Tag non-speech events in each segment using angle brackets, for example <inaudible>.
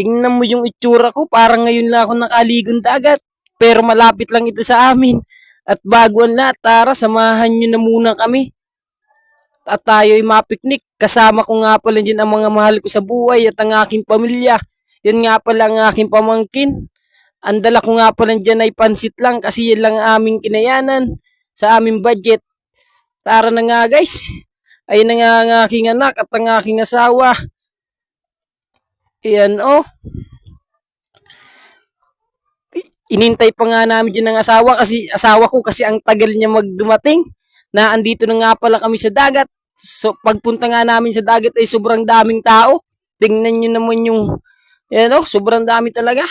tingnan mo yung itsura ko, parang ngayon lang ako nakaligong dagat. Pero malapit lang ito sa amin. At bago ang lahat, tara, samahan nyo na muna kami. At tayo'y mapiknik. Kasama ko nga pala dyan ang mga mahal ko sa buhay at ang aking pamilya. Yan nga pala ang aking pamangkin. Ang dala ko nga pala dyan ay pansit lang kasi yan lang ang aming kinayanan sa aming budget. Tara na nga guys. Ayun na nga ang aking anak at ang aking asawa. Ayan oh. Inintay pa nga namin dyan ng asawa kasi asawa ko kasi ang tagal niya magdumating na andito na nga pala kami sa dagat. So pagpunta nga namin sa dagat ay sobrang daming tao. Tingnan nyo naman yung yan oh, sobrang dami talaga.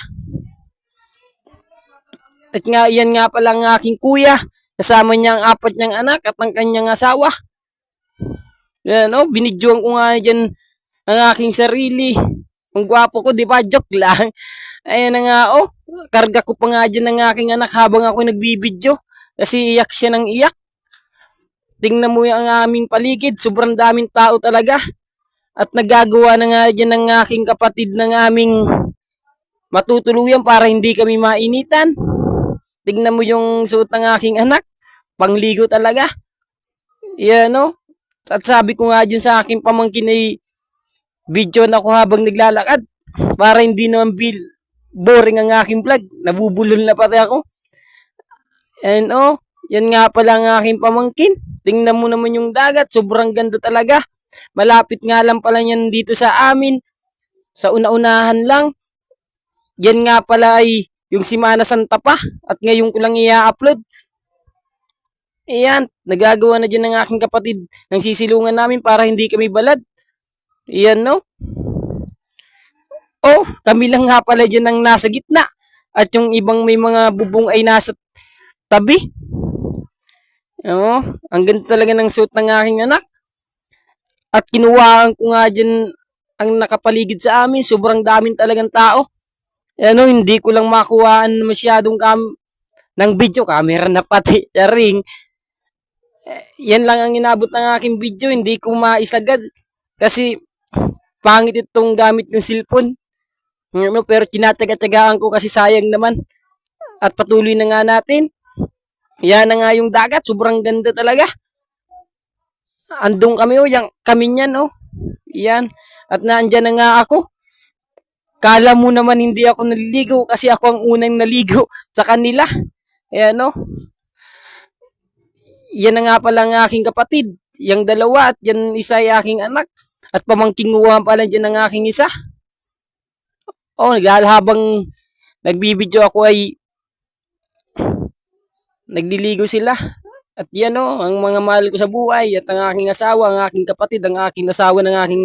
At nga yan nga pala ang aking kuya. Kasama niya ang apat niyang anak at ang kanyang asawa. Yan oh, binidyoan ko nga dyan ang aking sarili. Ang gwapo ko, di ba? Joke lang. Ayan na nga, oh. Karga ko pa nga dyan ng aking anak habang ako nagbibidyo. Kasi iyak siya ng iyak. Tingnan mo yung aming paligid. Sobrang daming tao talaga. At nagagawa na nga dyan ng aking kapatid ng aming matutuluyan para hindi kami mainitan. Tingnan mo yung suot ng aking anak. Pangligo talaga. Yan, oh. At sabi ko nga dyan sa aking pamangkin ay video na ako habang naglalakad para hindi naman bil boring ang aking vlog. Nabubulol na pati ako. And oh, yan nga pala ang aking pamangkin. Tingnan mo naman yung dagat. Sobrang ganda talaga. Malapit nga lang pala yan dito sa amin. Sa una-unahan lang. Yan nga pala ay yung Simana Santa pa. At ngayon ko lang i-upload. Iyan, nagagawa na dyan ng aking kapatid ng sisilungan namin para hindi kami balad. Iyan, no? Oh, kami lang nga pala dyan ang nasa gitna. At yung ibang may mga bubong ay nasa tabi. Oh, ang ganda talaga ng suit ng aking anak. At kinuhaan ko nga dyan ang nakapaligid sa amin. Sobrang daming talagang tao. Ano, hindi ko lang makuhaan masyadong kam ng video camera na pati <laughs> ring. Eh, yan lang ang inabot ng aking video. Hindi ko maisagad. Kasi pangit itong gamit ng cellphone. Ano, pero tinataga-tagaan ko kasi sayang naman. At patuloy na nga natin. Yan na nga yung dagat. Sobrang ganda talaga. Andong kami oh. Yang, kami niyan oh. Yan. At naandyan na nga ako. Kala mo naman hindi ako naliligo kasi ako ang unang naligo <laughs> sa kanila. Ayan oh. Yan na nga pala ang aking kapatid. Yang dalawa at yan isa ay aking anak. At pamangking uwa pala dyan ng aking isa. Oh, dahil habang nagbibideo ako ay nagliligo sila. At yan oh, ang mga mahal ko sa buhay at ang aking asawa, ang aking kapatid, ang aking asawa ng aking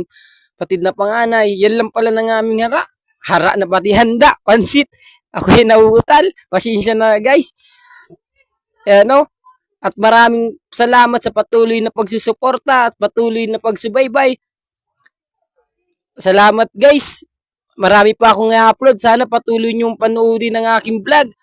kapatid na panganay. Yan lang pala ng aming hara. Hara na pati handa, pansit. Ako yung nauutal. Pasensya na guys. Yan oh. At maraming salamat sa patuloy na pagsusuporta at patuloy na pagsubaybay. Salamat guys. Marami pa akong i-upload. Sana patuloy niyong panoodin ang aking vlog.